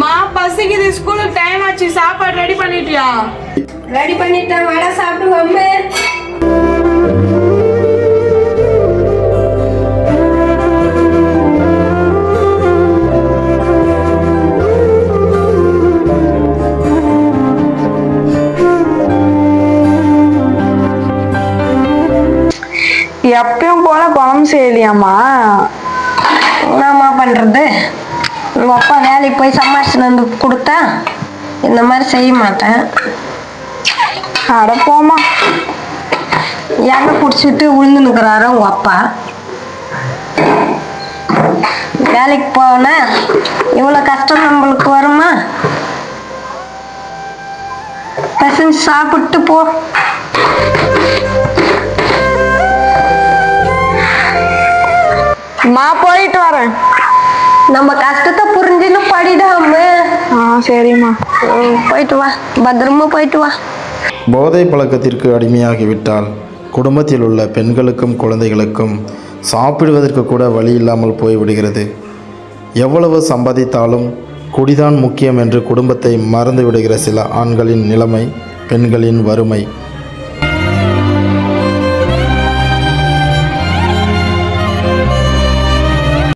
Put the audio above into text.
மா பசிக்குது ஸ்கூலுக்கு டைம் ஆச்சு சாப்பாடு ரெடி பண்ணிட்டியா? ரெடி பண்ணிட்டேன் வடை சாப்பிட்டு வம்பு எப்பயும் போல குழம்பு செய்யலையாம்மா? என்னம்மா பண்றது? வேலைக்கு போய் சம்பாரிச்சுன்னு வந்து கொடுத்தா இந்த மாதிரி செய்ய மாட்டேன். அட போம்மா. எண்ணெய் குடிச்சிட்டு விழுந்துன்னுக்குறாரு உங்கள் அப்பா. வேலைக்கு போனா இவ்வளோ கஷ்டம் நம்மளுக்கு வருமா? பசங்க சாப்பிட்டு போ. மா போயிட்டு வரேன். நம்ம கஷ்டத்தை ஆ சரிம்மா. போயிட்டு வா. பத்திரமா போயிட்டு வா. போதை பழக்கத்திற்கு அடிமையாகிவிட்டால் குடும்பத்தில் உள்ள பெண்களுக்கும் குழந்தைகளுக்கும் சாப்பிடுவதற்கு கூட வழி இல்லாமல் போய்விடுகிறது. எவ்வளவு சம்பாதித்தாலும் குடிதான் முக்கியம் என்று குடும்பத்தை மறந்து விடுகிற சில ஆண்களின் நிலைமை பெண்களின் வறுமை